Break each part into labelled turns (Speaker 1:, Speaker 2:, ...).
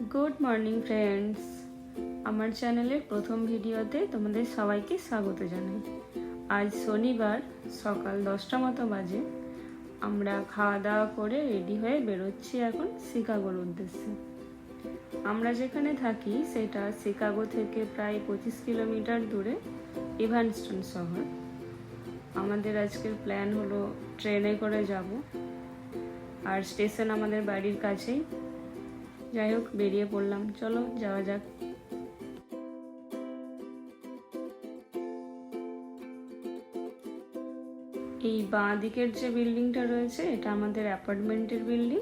Speaker 1: Good morning friends আমার চ্যানেলের প্রথম ভিডিওতে তোমাদের সবাইকে স্বাগত জানাই। আজ শনিবার, সকাল দশটা মতো বাজে। আমরা খাওয়া দাওয়া করে রেডি হয়ে বেরোচ্ছি এখন শিকাগোর উদ্দেশ্যে। আমরা যেখানে থাকি, সেটা শিকাগো থেকে প্রায় পঁচিশ কিলোমিটার দূরে ইভানস্টন শহর। আমাদের আজকের প্ল্যান হলো ট্রেনে করে যাব। আর স্টেশন আমাদের বাড়ির কাছেই। যাই হোক, বেরিয়ে পড়লাম। চলো, যাওয়া যাক। এই বাঁ দিকের যে বিল্ডিংটা রয়েছে, এটা আমাদের অ্যাপার্টমেন্টের বিল্ডিং।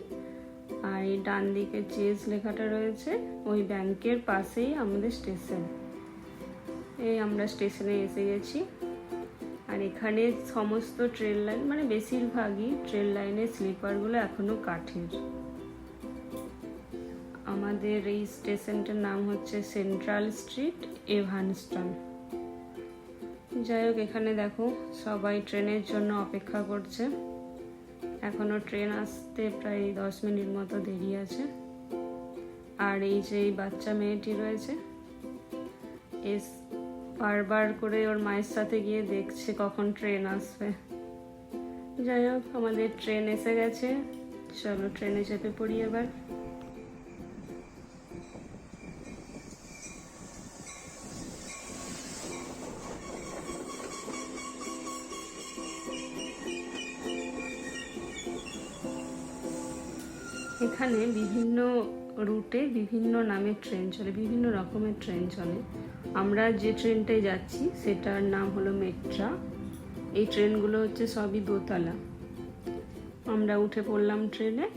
Speaker 1: আর এই ডান দিকে চেজ লেখাটা রয়েছে, ওই ব্যাংকের পাশেই আমাদের স্টেশন। এই আমরা স্টেশনে এসে গেছি। আর এখানে সমস্ত ট্রেন লাইন মানে বেশিরভাগই ট্রেন লাইনের স্লিপারগুলো এখনও কাঠের। আমাদের এই স্টেশনটার নাম হচ্ছে সেন্ট্রাল স্ট্রিট, এভানস্টন। যাই হোক, এখানে দেখো সবাই ট্রেনের জন্য অপেক্ষা করছে। এখনও ট্রেন আসতে প্রায় দশ মিনিট মতো দেরি আছে। আর এই যে এই বাচ্চা মেয়েটি রয়েছে এস বারবার করে ওর মায়ের সাথে গিয়ে দেখছে কখন ট্রেন আসবে। যাই হোক, আমাদের ট্রেন এসে গেছে। চলো, ট্রেনে চেপে পড়ি এবার। এখানে বিভিন্ন রুটে বিভিন্ন নামের ট্রেন চলে, বিভিন্ন রকমের ট্রেন চলে। আমরা যে ট্রেনটায় যাচ্ছি, সেটার নাম হলো মেট্রা। এই ট্রেনগুলো হচ্ছে সবই দোতলা। আমরা উঠে পড়লাম ট্রেনে,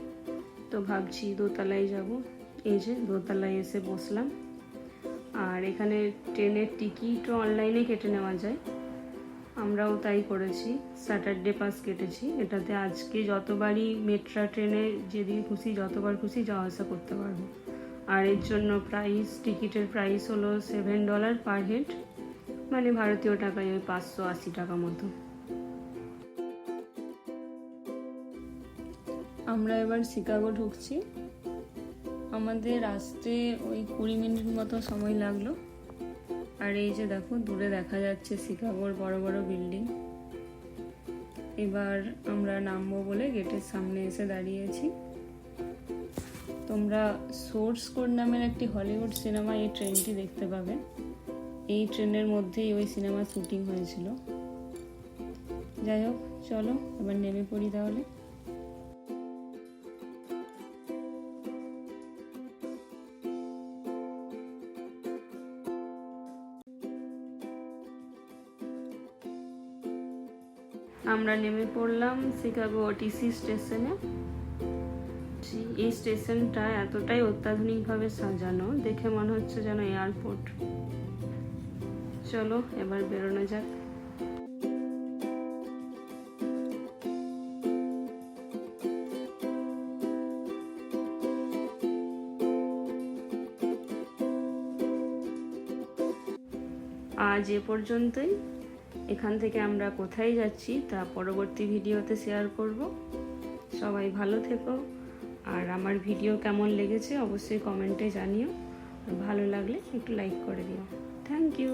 Speaker 1: তো ভাবছি দোতলায় যাব। এই যে দোতলায় এসে বসলাম। আর এখানে ট্রেনের টিকিটও অনলাইনে কেটে নেওয়া যায়। আমরাও তাই করেছি। স্যাটারডে পাস কেটেছি। এটাতে আজকে যতবারই মেট্রা ট্রেনে যেদিন খুশি, যতবার খুশি যাওয়া আসা করতে পারব। আর এর জন্য প্রাইস টিকিটের প্রাইস হলো সেভেন ডলার পার হেড মানে ভারতীয় টাকায় ওই পাঁচশো আশি টাকা মতো। আমরা এবার শিকাগো ঢুকছি। আমাদের আসতে ওই কুড়ি মিনিট মতো সময় লাগল। আর এই যে দেখো, দূরে দেখা যাচ্ছে শিকাগোর বড় বড় বিল্ডিং। এবার আমরা নামবো বলে গেটের সামনে এসে দাঁড়িয়েছি। তোমরা সোর্স কোড নামের একটি হলিউড সিনেমা এই ট্রেনটি দেখতে পাবে। এই ট্রেনের মধ্যেই ওই সিনেমা শুটিং হয়েছিল। যাই হোক, চলো এবার নেমে পড়ি তাহলে। আমরা নেমে পড়লাম শিকাগো ওটিসি স্টেশনে। এই স্টেশনটা এতটাই অত্যাধুনিকভাবে সাজানো, দেখে মনে হচ্ছে যেন এয়ারপোর্ট। চলো, এবার বেরোনো যাক। আজ এ পর্যন্তই। এখান থেকে আমরা কোথায় যাচ্ছি তা পরবর্তী ভিডিওতে শেয়ার করব। সবাই ভালো থেকো। আর আমার ভিডিও কেমন লেগেছে অবশ্যই কমেন্টে জানিও। ভালো লাগলে একটু লাইক করে দিও। Thank you